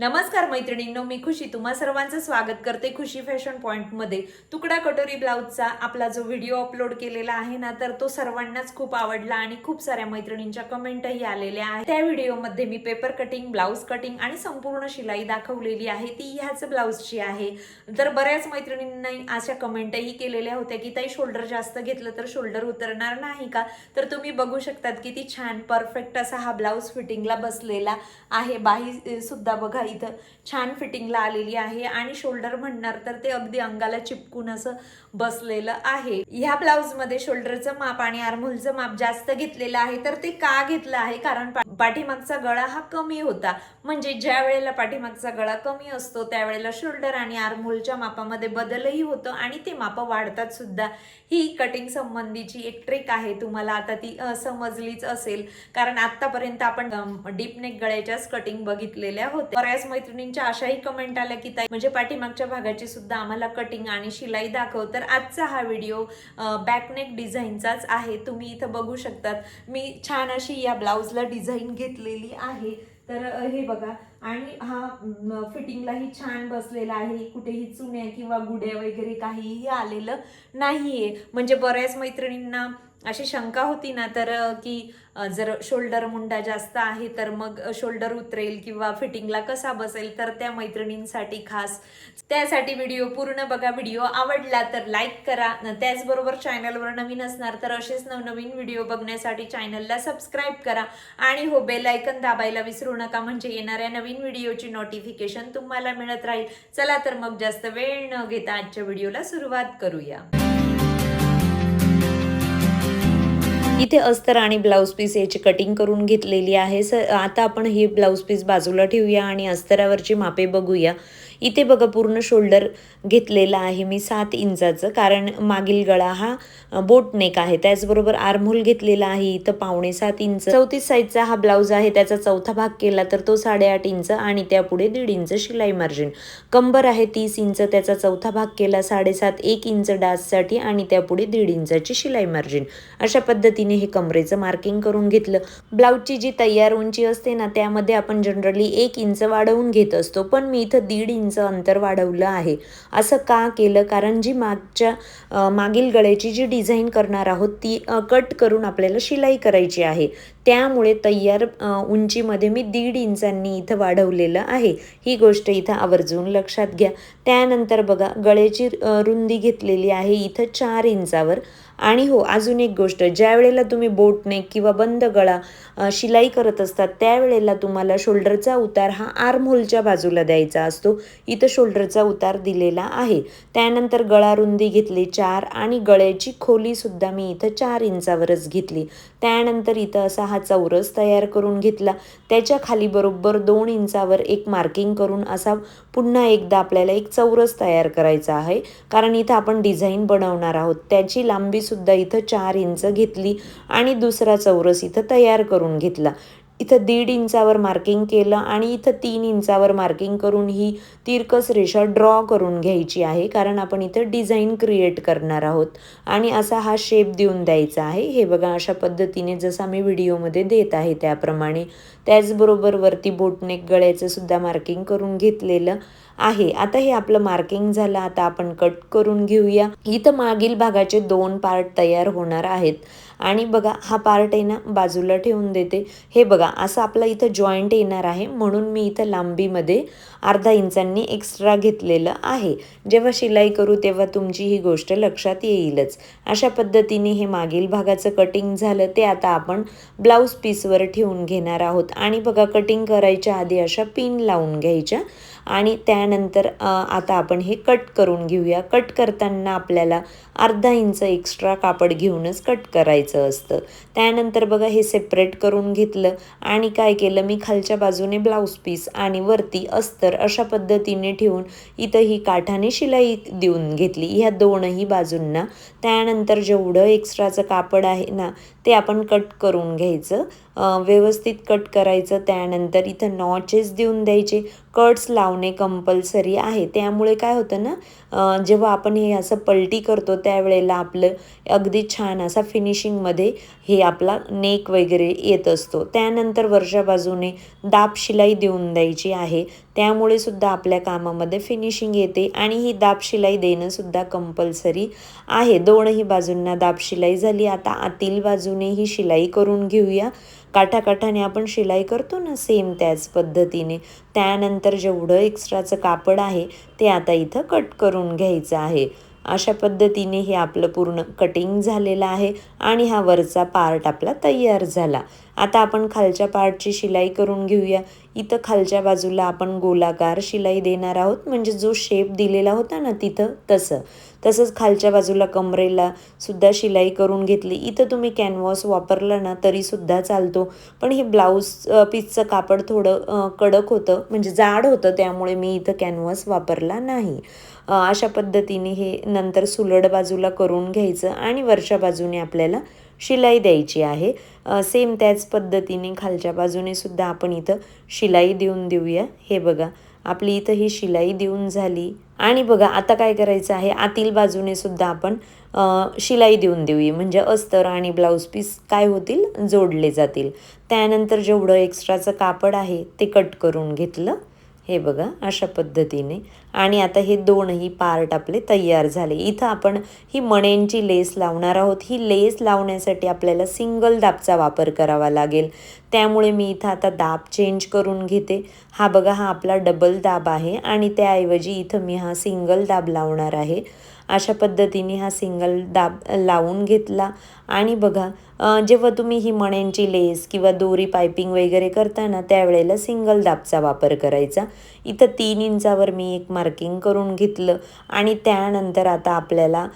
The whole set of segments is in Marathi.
नमस्कार मैत्रिणींनो मी खुशी. तुम्हा सर्वांचं स्वागत करते खुशी फॅशन पॉईंटमध्ये तुकडा कटोरी ब्लाऊजचा आपला जो व्हिडिओ अपलोड केलेला आहे ना तर तो सर्वांनाच खूप आवडला आणि खूप साऱ्या मैत्रिणींच्या कमेंटही आलेल्या आहेत. त्या व्हिडिओमध्ये मी पेपर कटिंग ब्लाऊज कटिंग आणि संपूर्ण शिलाई दाखवलेली आहे. ती ह्याच ब्लाऊजची आहे. तर बऱ्याच मैत्रिणींनी अशा कमेंटही केलेल्या होत्या की ताई शोल्डर जास्त घेतलं तर शोल्डर उतरणार नाही का? तर तुम्ही बघू शकतात किती छान परफेक्ट असा हा ब्लाऊज फिटिंगला बसलेला आहे. बाही सुद्धा बघा इथं छान फिटिंगला आलेली आहे आणि शोल्डर म्हणणार तर ते अगदी अंगाला चिपकून असं बसलेलं आहे. ह्या ब्लाऊजमध्ये शोल्डरचं माप आणि आर्महोलचं माप जास्त घेतलेलं आहे तर ते का घेतलं आहे? कारण पाठीमागचा गळा हा कमी होता. म्हणजे ज्या वेळेला पाठीमागचा गळा कमी असतो त्यावेळेला शोल्डर आणि आर्मोलच्या मापामध्ये बदलही होतो आणि ते मापं वाढतात सुद्धा. ही कटिंग संबंधीची एक ट्रिक आहे. तुम्हाला आता ती समजलीच असेल. कारण आत्तापर्यंत आपण डीप नेक गळ्याच्याच कटिंग बघितलेल्या होत्या. बऱ्याच मैत्रिणींच्या अशाही कमेंट आल्या की ताई म्हणजे पाठीमागच्या भागाची सुद्धा आम्हाला कटिंग आणि शिलाई दाखव. तर आजचा हा व्हिडिओ बॅकनेक डिझाईनचाच आहे. तुम्ही इथं बघू शकतात. मी छान अशी या ब्लाऊजला डिझाईन घेतलेली आहे. तर हे बघा. आणि हा फिटिंगलाही छान बसलेला आहे. कुठेही चुन्या किंवा गुड्या वगैरे काहीही आलेलं नाही आहे म्हणजे बऱ्याच मैत्रिणींना अशी शंका होती ना तर की जर शोल्डर मुंडा जास्त आहे तर मग शोल्डर उतरेल किंवा फिटिंगला कसा बसेल? तर त्या मैत्रिणींसाठी खास. त्यासाठी व्हिडिओ पूर्ण बघा व्हिडिओ आवडला तर लाईक करा. न त्याचबरोबर चॅनलवर नवीन असणार तर असेच नवनवीन व्हिडिओ बघण्यासाठी चॅनलला सबस्क्राईब करा. आणि हो बेल दाबायला विसरू नका म्हणजे येणाऱ्या नवीन व्हिडिओची नोटिफिकेशन तुम्हाला मिळत राहील. चला तर मग जास्त वेळ न घेता आजच्या व्हिडिओला सुरुवात करूया. इथे अस्तर आणि ब्लाऊज पीस याची कटिंग करून घेतलेली आहे. स आता आपण हे ब्लाऊज पीस बाजूला ठेवूया आणि अस्तरावरची मापे बघूया. इथे बघा पूर्ण शोल्डर घेतलेला आहे मी सात इंचाचं कारण मागील गळा हा बोटनेक बोट नेक आहे. त्याचबरोबर आर्महोल घेतलेला आहे इथं पावणे सात इंच. चौतीस साईजचा हा ब्लाऊज आहे त्याचा चौथा भाग केला तर तो साडेआठ इंच आणि त्यापुढे दीड इंच शिलाई मार्जिन. कंबर आहे तीस इंच त्याचा चौथा भाग केला साडेसात एक इंच डाससाठी आणि त्यापुढे दीड इंचाची शिलाई मार्जिन. अशा पद्धतीने हे कमरेचं मार्किंग करून घेतलं. ब्लाऊजची जी तयार उंची असते ना त्यामध्ये आपण जनरली एक इंच वाढवून घेत असतो पण मी इथं दीड इंच अंतर वाढवलं आहे. असं का केलं? कारण जी मागच्या मागील गळ्याची जी डिझाईन करणार आहोत ती कट करून आपल्याला शिलाई करायची आहे. त्यामुळे तयार उंचीमध्ये मी दीड इंचांनी इथं वाढवलेलं आहे. ही गोष्ट इथं आवर्जून लक्षात घ्या. त्यानंतर बघा गळ्याची रुंदी घेतलेली आहे इथं चार इंचावर. आणि हो अजून एक गोष्ट ज्या वेळेला तुम्ही बोटने किंवा बंद गळा शिलाई करत असतात त्यावेळेला तुम्हाला शोल्डरचा उतार हा आर्महोलच्या बाजूला द्यायचा असतो. इथं शोल्डरचा उतार दिलेला आहे. त्यानंतर गळा रुंदी घेतली चार आणि गळ्याची खोलीसुद्धा मी इथं चार इंचावरच घेतली. त्यानंतर इथं असा हा चौरस तयार करून घेतला. त्याच्याखाली बरोबर दोन इंचावर एक मार्किंग करून असा पुन्हा एकदा आपल्याला एक चौरस तयार करायचा आहे. कारण इथं आपण डिझाईन बनवणार आहोत. त्याची लांबी सुद्धा इथं चार इंच घेतली आणि दुसरा चौरस इथं तयार करून घेतला. इथं दीड इंचावर मार्किंग केलं आणि इथं तीन इंचावर मार्किंग करून ही तिरकस रेषा ड्रॉ करून घ्यायची आहे. कारण आपण इथं डिझाईन क्रिएट करणार आहोत. आणि असा हा शेप देऊन द्यायचा आहे. हे बघा अशा पद्धतीने जसा मी व्हिडिओमध्ये देत आहे त्याप्रमाणे. त्याचबरोबर वरती बोटनेक गळ्याचं सुद्धा मार्किंग करून घेतलेलं आहे. आता हे आपलं मार्किंग झालं. आता आपण कट करून घेऊया. इथं मागील भागाचे दोन पार्ट तयार होणार आहेत. आणि बघा हा पार्ट आहे ना बाजूला ठेवून देते. हे बघा असं आपलं इथं जॉईंट येणार आहे म्हणून मी इथं लांबीमध्ये अर्धा इंचांनी एक्स्ट्रा घेतलेलं आहे. जेव्हा शिलाई करू तेव्हा तुमची ही गोष्ट लक्षात येईलच. अशा पद्धतीने हे मागील भागाचं कटिंग झालं ते आता आपण ब्लाऊज पीसवर ठेवून घेणार आहोत. आणि बघा कटिंग करायच्या आधी अशा पिन लावून घ्यायच्या. आणि त्यानंतर आता आपण हे कट करून घेऊया. कट करताना आपल्याला अर्धा इंच एक्स्ट्रा कापड घेऊनच कट करायचं असतं. त्यानंतर बघा हे सेपरेट करून घेतलं आणि काय केलं? मी खालच्या बाजूने ब्लाऊज पीस आणि वरती अस्तर अशा पद्धतीने ठेवून इथं ही काठाने शिलाई देऊन घेतली. ह्या दोनही बाजूंना. त्यानंतर जेवढं एक्स्ट्राचं कापड आहे ना ते आपण कट करून घ्यायचं. व्यवस्थित कट करायचं त्यानंतर इथं नॉचेस देऊन द्यायचे. कट्स लावणे कंपल्सरी आहे. त्यामुळे काय होतं ना जेव्हा आपण हे असं पलटी करतो त्यावेळेला आपलं अगदी छान असा फिनिशिंगमध्ये हे आपला नेक वगैरे येत असतो. त्यानंतर वरच्या बाजूने दाब शिलाई देऊन द्यायची आहे. त्यामुळे सुद्धा आपल्या कामामध्ये फिनिशिंग येते आणि ही दाब शिलाई देणं सुद्धा कंपल्सरी आहे. दोनही बाजूंना दाब शिलाई झाली. आता आतील बाजूने ही शिलाई करून घेऊया. काठाकाठाने आपण शिलाई करतो ना सेम त्याच पद्धतीने. त्यानंतर जेवढं एक्स्ट्राचं कापड आहे ते आता इथं कट करून घ्यायचं आहे. अशा पद्धतीने हे आपलं पूर्ण कटिंग झालेलं आहे आणि हा वरचा पार्ट आपला तयार झाला. आता आपण खालच्या पार्टची शिलाई करून घेऊया. इथं खालच्या बाजूला आपण गोलाकार शिलाई देणार आहोत. म्हणजे जो शेप दिलेला होता ना तिथं तसं. तसंच खालच्या बाजूला कमरेला सुद्धा शिलाई करून घेतली. इथं तुम्ही कॅनव्हास वापरला ना तरीसुद्धा चालतो. पण हे ब्लाऊज पीसचं कापड थोडं कडक होतं. म्हणजे जाड होतं त्यामुळे मी इथं कॅनव्हास वापरला नाही. अशा पद्धतीने हे नंतर सुलड बाजूला करून घ्यायचं आणि वरच्या बाजूने आपल्याला शिलाई द्यायची आहे. सेम त्याच पद्धतीने खालच्या बाजूने सुद्धा आपण इथं शिलाई देऊन देऊया. हे बघा आपली इथं ही शिलाई देऊन झाली. आणि बघा आता काय करायचं आहे? आतील बाजूने सुद्धा आपण शिलाई देऊन देऊया. म्हणजे अस्तर आणि ब्लाऊज पीस काय होतील? जोडले जातील. त्यानंतर जेवढं एक्स्ट्राचं कापड आहे ते कट करून घेतलं. हे बघा अशा पद्धतीने. आणि आता हे दोनही पार्ट आपले तयार झाले. इथं आपण ही मण्यांची लेस लावणार आहोत. ही लेस लावण्यासाठी आपल्याला सिंगल दाबचा वापर करावा लागेल. त्यामुळे मी इथं आता दाब चेंज करून घेते. हा बघा हा आपला डबल दाब आहे. आणि त्याऐवजी इथं मी हा सिंगल दाब लावणार आहे. अशा पद्धतीने हा सिंगल दाब लावून घेतला. आणि बघा जेव्हा तुम्ही ही मण्यांची लेस किंवा दोरी पायपिंग वगैरे करताना त्यावेळेला सिंगल दाबचा वापर करायचा. इथं तीन इंचावर मी एक मार्किंग करून घेतलं. आणि त्यानंतर आता आपल्याला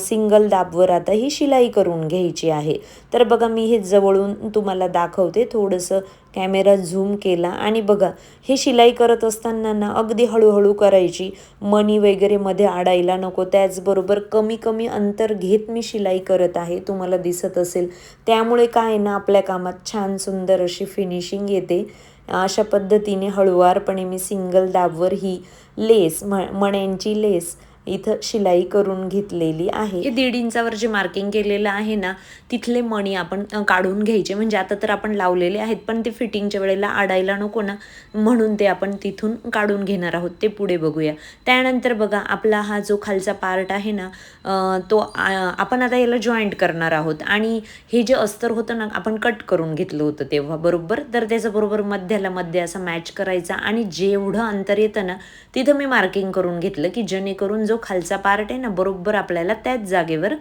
सिंगल दाबवर आता ही शिलाई करून घ्यायची आहे. तर बघा मी हे जवळून तुम्हाला दाखवते. थोडंसं कॅमेरा झूम केला आणि बघा हे शिलाई करत असताना ना अगदी हळूहळू करायची. मणी वगैरे मध्ये आडायला नको. त्याचबरोबर कमी कमी अंतर घेत मी शिलाई करत आहे. तुम्हाला दिसत असेल. त्यामुळे काय ना आपल्या कामात छान सुंदर अशी फिनिशिंग येते. अशा पद्धतीने हळुवारपणे मी सिंगल दाबवर ही लेस म मण्यांची लेस इथं शिलाई करून घेतलेली आहे. दीड इंचावर जे मार्किंग केलेलं आहे ना तिथले मणी आपण काढून घ्यायचे. म्हणजे आता तर आपण लावलेले आहेत पण ते फिटिंगच्या वेळेला आडायला नको ना म्हणून ते आपण तिथून काढून घेणार आहोत. ते पुढे बघूया. त्यानंतर बघा आपला हा जो खालचा पार्ट आहे ना तो आपण आता याला जॉईंट करणार आहोत. आणि हे जे अस्तर होतं ना आपण कट करून घेतलं होतं तेव्हा बरोबर? तर त्याचं बरोबर मध्याला मध्य असा मॅच करायचा. आणि जेवढं अंतर येतं ना तिथं मी मार्किंग करून घेतलं की जेणेकरून जो खालचा पार्ट आहे ना बरोबर आपल्याला त्याच जागेवर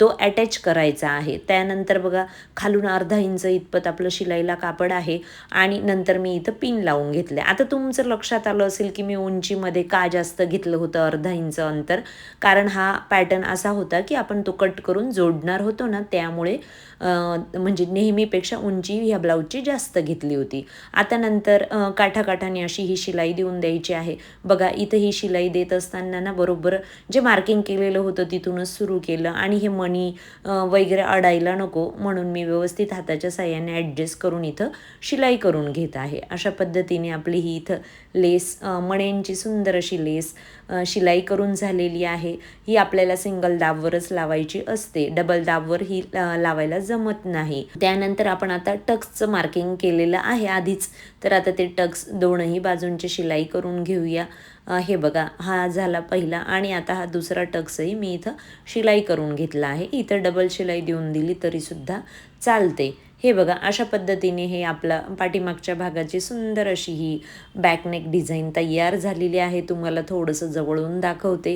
तो अटॅच करायचा आहे. त्यानंतर बघा खालून अर्धा इंच इतपत आपलं शिलाईला कापड आहे आणि नंतर मी इथं पिन लावून घेतले आता तुमचं लक्षात आलं असेल की मी उंचीमध्ये का जास्त घेतलं होतं अर्धा इंच अंतर कारण हा पॅटर्न असा होता की आपण तो कट करून जोडणार होतो ना त्यामुळे म्हणजे नेहमीपेक्षा उंची ह्या ब्लाऊजची जास्त घेतली होती. आता नंतर काठाकाठाने अशी ही शिलाई देऊन द्यायची आहे. बघा इथं ही शिलाई देत असताना ना बरोबर जे मार्किंग केलेलं होतं तिथूनच सुरू केलं आणि हे मणी वगैरे अडायला नको म्हणून मी व्यवस्थित हाताच्या साह्याने ॲडजस्ट करून इथं शिलाई करून घेत आहे. अशा पद्धतीने आपली ही इथं लेस मण्यांची सुंदर अशी लेस शिलाई करून झालेली आहे. ही आपल्याला सिंगल दाबवरच लावायची असते. डबल दाबवर ही लावायला जमत नाही. त्यानंतर आपण आता टक्सचं मार्किंग केलेलं आहे आधीच. तर आता ते टक्स दोनही बाजूंची शिलाई करून घेऊया. हे बघा हा झाला पहिला आणि आता हा दुसरा टक्सही मी इथं शिलाई करून घेतला आहे. इथं डबल शिलाई देऊन दिली तरीसुद्धा चालते. हे बघा अशा पद्धतीने हे आपला पाठीमागच्या भागाची सुंदर अशी ही बॅकनेक डिझाईन तयार झालेली आहे. तुम्हाला थोडंसं जवळून दाखवते.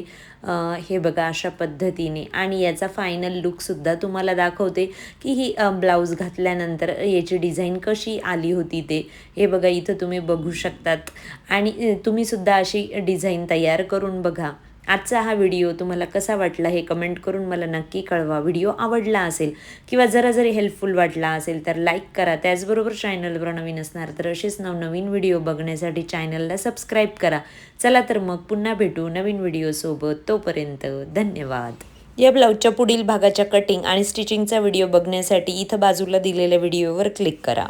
हे बघा अशा पद्धतीने. आणि याचा फायनल लुकसुद्धा तुम्हाला दाखवते की ही ब्लाऊज घातल्यानंतर याची डिझाईन कशी आली होती ते. हे बघा इथं तुम्ही बघू शकतात. आणि तुम्हीसुद्धा अशी डिझाईन तयार करून बघा. आजचा हा व्हिडिओ तुम्हाला कसा वाटला हे कमेंट करून मला नक्की कळवा. व्हिडिओ आवडला असेल किंवा जरा जरी हेल्पफुल वाटला असेल तर लाईक करा. त्याचबरोबर चॅनलवर नवीन असणार तर असेच नवनवीन व्हिडिओ बघण्यासाठी चॅनलला सबस्क्राईब करा. चला तर मग पुन्हा भेटू नवीन व्हिडिओसोबत तोपर्यंत धन्यवाद. या ब्लाऊजच्या पुढील भागाच्या कटिंग आणि स्टिचिंगचा व्हिडिओ बघण्यासाठी इथं बाजूला दिलेल्या व्हिडिओवर क्लिक करा.